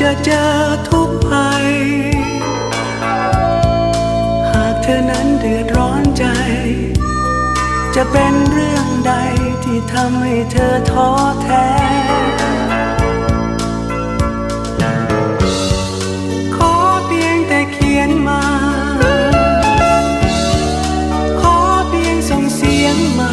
จะเจอทุกภัย หากเธอนั้นเดือดร้อนใจ จะเป็นเรื่องใดที่ทำให้เธอท้อแท้ ขอเพียงแต่เขียนมา ขอเพียงส่งเสียงมา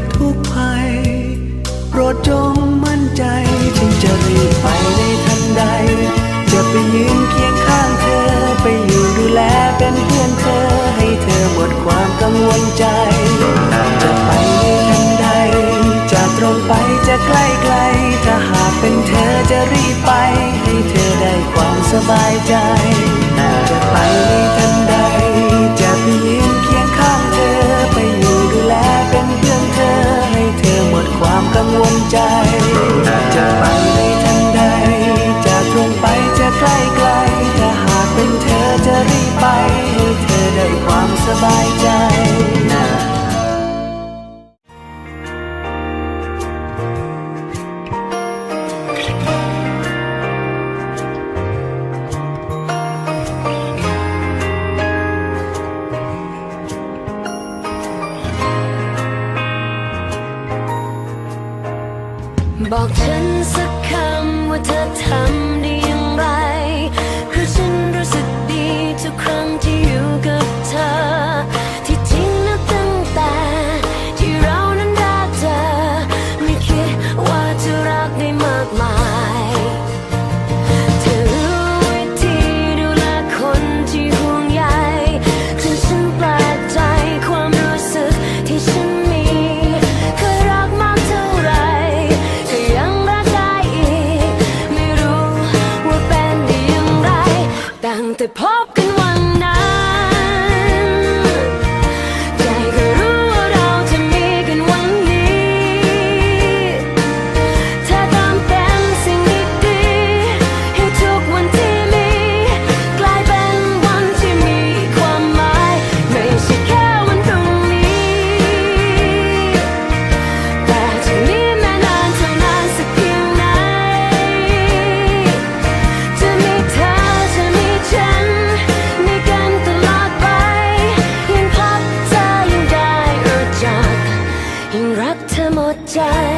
ดทุกภัย โปรดจงมั่นใจ ฉันจะรีบไปในทันใด จะไปยืนเคียงข้างเธอ ไปอยู่ดูแลเป็นเพื่อนเธอ ให้เธอหมดความกังวลใจ จะไปในทันใด จะตรงไปจะใกล้ไกล ถ้าหากเป็นเธอจะรีบไป ให้เธอได้ความสบายใจ จะไปในทันใด บอกฉันสักคำว่าเธอทำ 在。